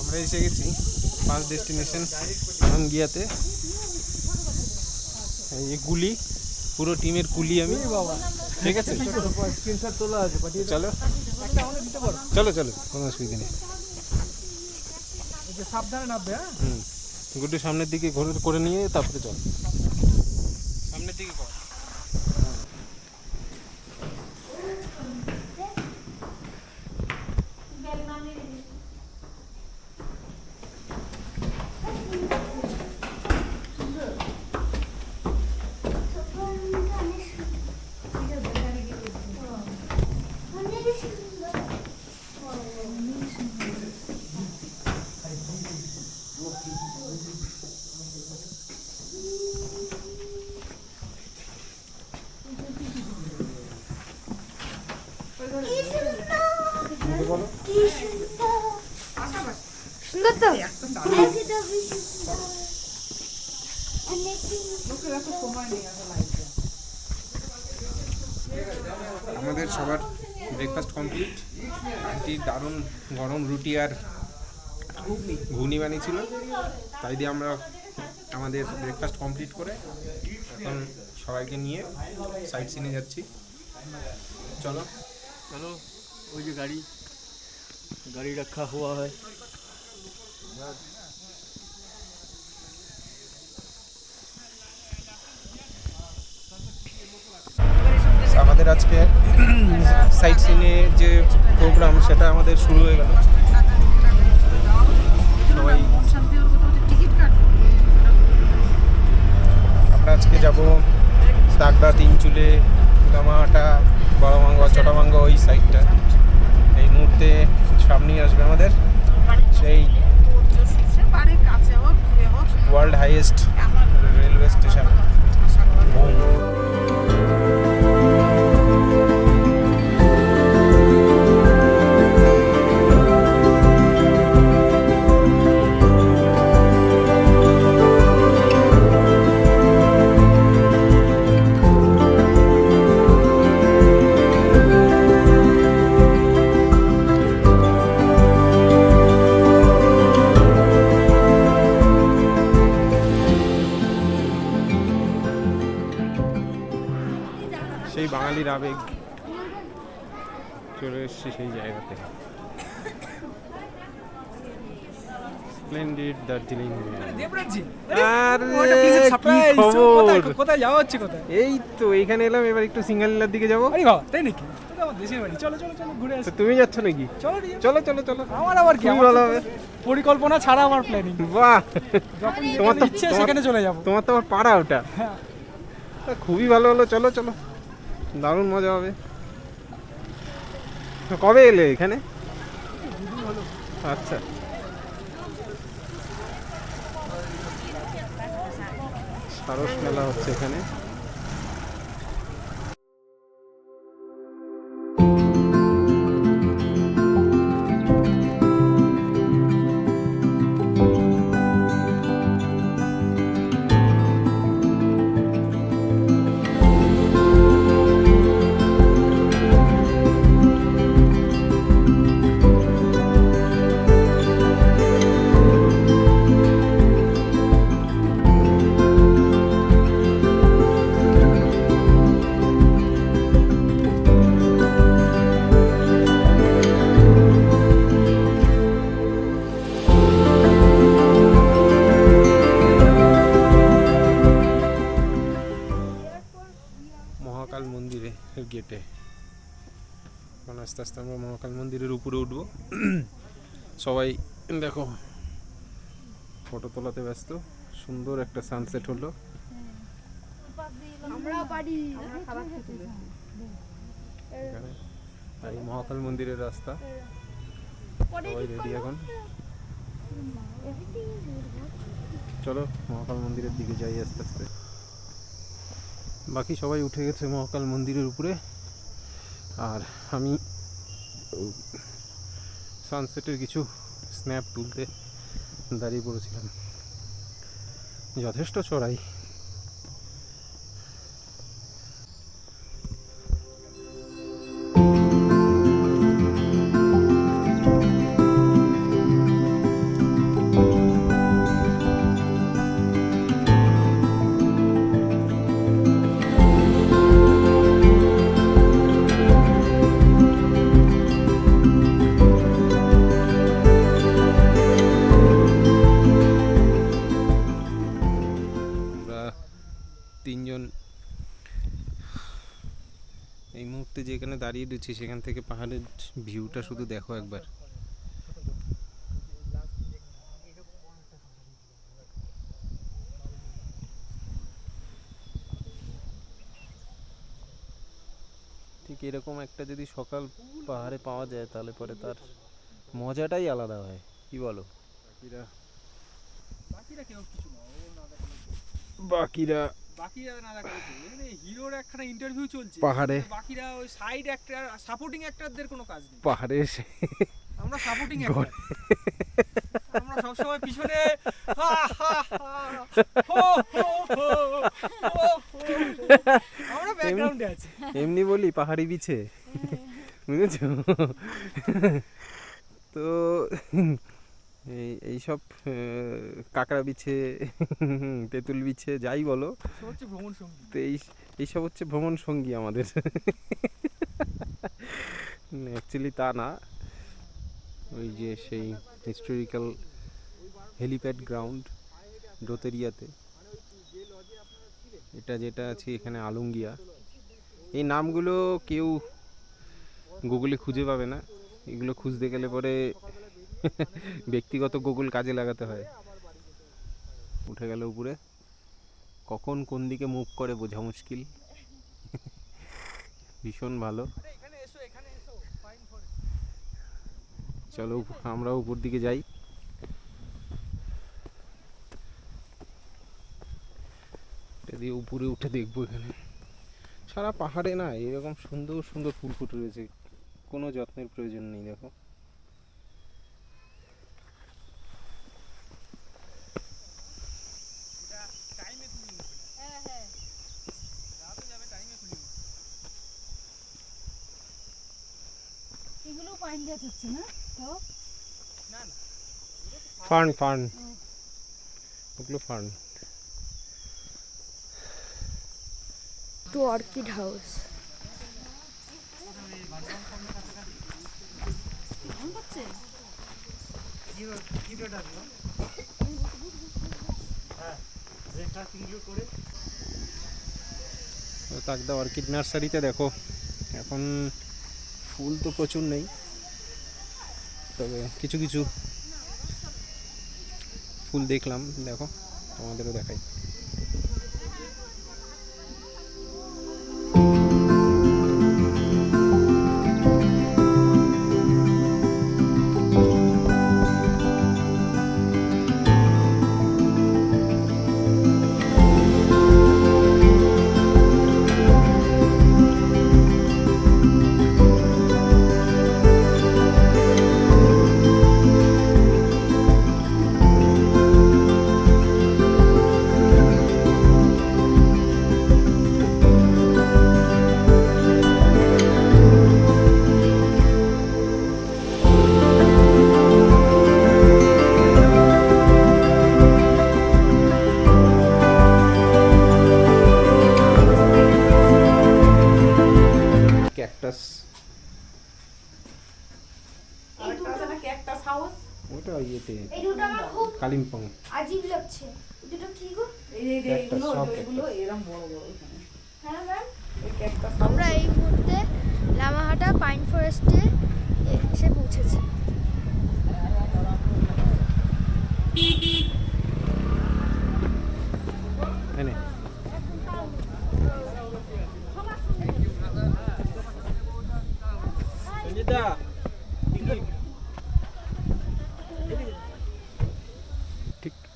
আমরা এসে গেছি ফার্স্ট ডেস্টিনেশন আনগিয়াতে এই গুলি পুরো টিমের কুলি আমি। ঠিক আছে? চলো। চলো চলো, কোনো অসুবিধা নেই। সাবধানে নামবে হ্যাঁ গুড্ডু সামনের দিকে ঘুরে করে নিয়ে তারপরে চল। সামনের দিকে কর আমাদের সবার ব্রেকফাস্ট কমপ্লিট আন্টি দারুণ গরম রুটি আর ঘুগনি বানিয়েছিল। তাই দিয়ে আমরা আমাদের ব্রেকফাস্ট কমপ্লিট করে এখন সবাইকে নিয়ে সাইড সিনে যাচ্ছি। চলো। चलो वो जो गाड़ी गाड़ी रखा हुआ है আমাদের আজকে সাইড সিনে যে প্রোগ্রাম সেটা আমাদের শুরু হয়ে গেল সবাই আমরা আজকে যাব দাগদা তিনচুলে গামাহাটা বড়মাঙ্গা চটামাঙ্গা ওই সাইডটা এই মুহূর্তে সামনেই আসবে আমাদের। সেই ওয়ার্ল্ড হাইয়েস্ট রেলওয়ে স্টেশন সেই বাঙালির আবেগ চলে এসছে সেই জায়গাতে স্প্লেন্ডিড দার্জিলিং? কোথায় যাওয়া হচ্ছে কোথায়? এই তো এইখানে এলাম এবার একটু সিঙ্গালিলার দিকে যাব। তাই নাকি? চলো চলো চলো ঘুরে তো আসি। তুমি যাচ্ছ নাকি? চলো নিয়ে চলো চলো চলো। আমার আবার কি? ভালো হবে। পরিকল্পনা ছাড়া আমার প্ল্যানিং বাহ! তোমার তো ইচ্ছে সেখানে চলে যাব। তোমার তো আবার পাড়া ওটা। হ্যাঁ। খুবই ভালো হলো চলো চলো। দারুণ মজা হবে। কবে এলে এখানে? আচ্ছা। সারস মেলা হচ্ছে এখানে। সবাই দেখো ফটো তোলাতে ব্যস্ত। সুন্দর একটা সানসেট হলো। এই মহাকাল মন্দিরের রাস্তা। সবাই রেডি এখন। চলো মহাকাল মন্দিরের দিকে যাই আস্তে আস্তে। বাকি সবাই উঠে গেছে মহাকাল মন্দিরের উপরে। আর আমি সানসেটের কিছু স্ন্যাপ তুলতে দাঁড়িয়ে পড়েছিলাম। যথেষ্ট চড়াই। যেখানে দাঁড়িয়ে রয়েছি সেখান থেকে পাহাড়ের ভিউটা শুধু দেখো একবার। ঠিক এরকম একটা যদি সকাল পাহাড়ে পাওয়া যায় তাহলে পরে তার মজাটাই আলাদা হয়। কি বলো? বাকিরা বাকিরা না দেখা এখানে হিরোর একখানা ইন্টারভিউ চলছে। পাহাড়ে। বাকিরা ওই সাইড অ্যাক্টর সাপোর্টিং অ্যাক্টরদের কোনো কাজ নেই। পাহাড়ে এসে আমরা সাপোর্টিং অ্যাক্টর আমরা সবসময় পিছনে হা, হা, হা, হো, হো, হো, হো, হো। আমরা ব্যাকগ্রাউন্ডে আছি। এমনি বলি পাহাড়ি বিছে। বুঝেছ? তো এই এইসব কাঁকড়া বিছে তেঁতুল বিছে যাই বলো। হচ্ছে ভ্রমণ সঙ্গী। তো এই এইসব হচ্ছে ভ্রমণ সঙ্গী আমাদের। অ্যাকচুয়ালি তা না। ওই যে সেই হিস্টোরিক্যাল হেলিপ্যাড গ্রাউন্ড ডোতেরিয়াতে এটা যেটা আছে এখানে আলুঙ্গিয়া। এই নামগুলো কেউ গুগলে খুঁজে পাবে না। এগুলো খুঁজতে গেলে পরে ব্যক্তিগত গুগল কাজে লাগাতে হয়। উঠে গেল উপরে। কখন কোন দিকে মুভ করে বোঝা মুশকিল। ভীষণ ভালো। চলো আমরা উপর দিকে যাই। এটা দিয়ে উপরে উঠে দেখব এখানে। সারা পাহাড়ে না এরকম সুন্দর সুন্দর ফুল ফুটে রয়েছে। কোনো যত্নের প্রয়োজন নেই, দেখো টাইমে তুমি উঠবে হ্যাঁ হ্যাঁ রাতে যাবে টাইমে খুলি এগুলো হচ্ছে না? তো ফার্ন ফার্ন। ওগুলো fern. To orchid house. Takdah orchid নার্সারিতে দেখো। এখন ফুল তো প্রচুর নেই। তবে কিছু কিছু ফুল দেখলাম দেখো তোমাদেরও দেখাই। ক্যাকটাস ওটা ইয়েতে এই দুটো আমার খুব কালিম্পং। আজীব লাগছে। দুটো কি গো? হ্যাঁ আমরা এই মুহূর্তে লামাহাটা পাইন ফরেস্টে এসে পৌঁছেছি।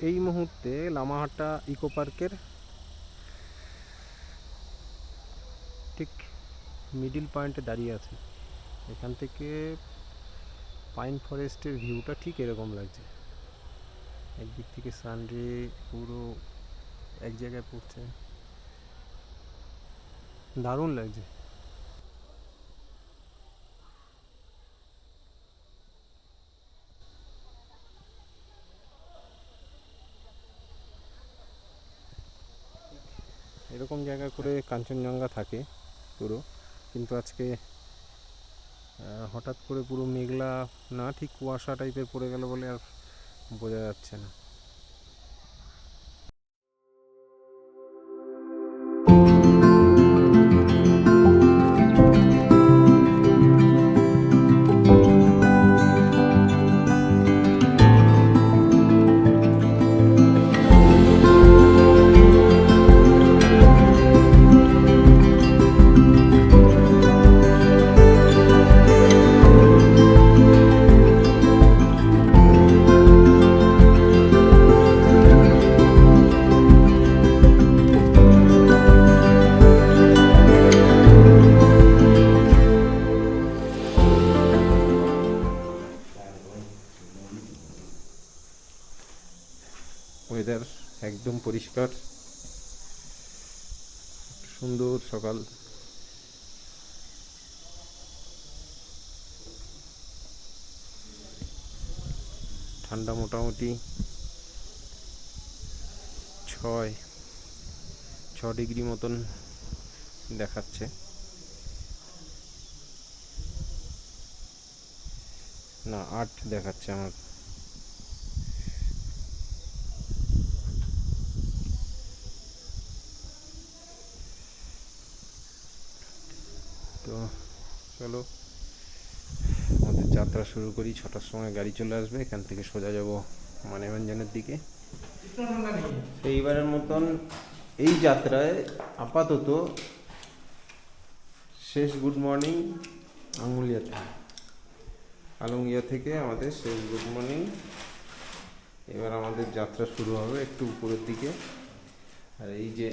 এই মুহূর্তে লামাহাটা ইকো পার্কের ঠিক মিডিল পয়েন্টে দাঁড়িয়ে আছে। এখান থেকে পাইন ফরেস্টের ভিউটা ঠিক এরকম লাগছে। একদিক থেকে সানডে পুরো এক জায়গায় পড়ছে। দারুণ লাগছে। এরকম জায়গা করে কাঞ্চনজঙ্ঘা থাকে পুরো। কিন্তু আজকে হঠাৎ করে পুরো মেঘলা না, ঠিক কুয়াশা টাইপের পড়ে গেল বলে আর বোঝা যাচ্ছে না। ওয়েদার একদম পরিষ্কার। সুন্দর সকাল। ঠান্ডা মোটামুটি ছয় ছ ডিগ্রি মতন দেখাচ্ছে। না, আট দেখাচ্ছে আমার তো চলো আমাদের যাত্রা শুরু করি, ছটার সময় গাড়ি চলে আসবে, এখান থেকে সোজা যাব মানেভঞ্জনের দিকে। এইবারের মতন এই যাত্রায় আপাতত শেষ গুড মর্নিং আঙুলিয়া থেকে। আলঙ্গিয়া থেকে আমাদের শেষ গুড মর্নিং। এবার আমাদের যাত্রা শুরু হবে একটু উপরের দিকে। আর এই যে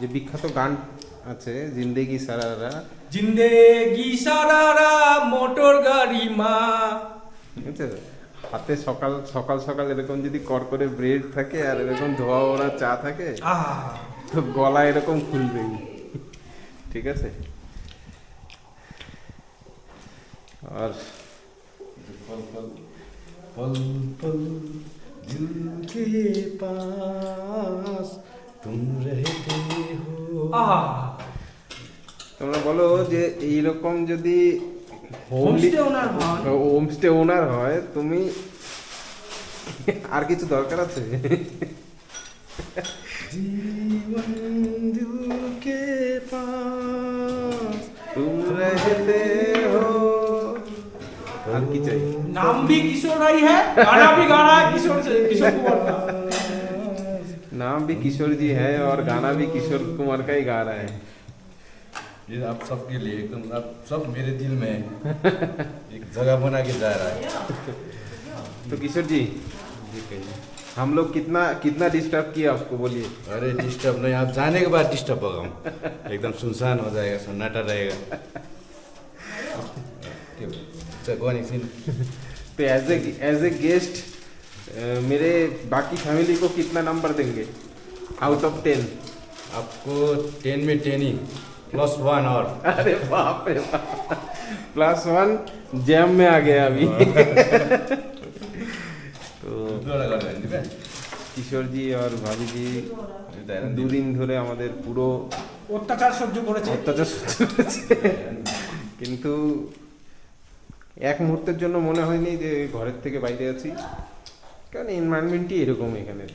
যে বিখ্যাত গান আছে, জিন্দেগি সারারা জিন্দেগি সারারা মোটর গাড়ি মা হাতে সকাল সকাল সকাল এরকম যদি কর করে ব্রেড থাকে আর এরকম ধোয়া ওড়া চা থাকে তো গলা এরকম খুলবে ঠিক আছে আর পল পল পল পল দিল পাস তুম রহতে হো আহা তোমরা বলো যে এইরকম যদি হোমস্টে ওনার হন হোমস্টে ওনার হয় তুমি আর কিছু দরকার আছে जीवन दिल के पास तुम रहते हो আর কি চাই नाम भी किशोर राय है गाना भी गाना है किशोर से किशोर कुमार का नाम भी किशोर जी है और गाना भी किशोर कुमार का ही गा रहा है ये आप सबके लिए एकदम आप सब मेरे दिल में एक जगह बना के जा रहा है। तो किशोर जी हम लोग कितना कितना डिस्टर्ब किया आपको बोलिए। अरे डिस्टर्ब नहीं आप जाने के बाद डिस्टर्ब होगा हम। एकदम सुनसान हो जाएगा सन्नाटा रहेगा। तो as a as a guest मेरे बाकी फैमिली को कितना नंबर देंगे? आउट ऑफ़ टेन आपको टेन में टेन ही। प्लस वन और अरे बाप रे बाप प्लस वन जैम में आ गया अभी তো কিশোরজি আর ভাবিজি দুদিন ধরে আমাদের পুরো অত্যাচার সহ্য করেছে অত্যাচার সহ্য করেছে কিন্তু এক মুহূর্তের জন্য মনে হয়নি যে ঘরের থেকে বাইরে আছি কারণ এনভায়রনমেন্টই এরকম এখানে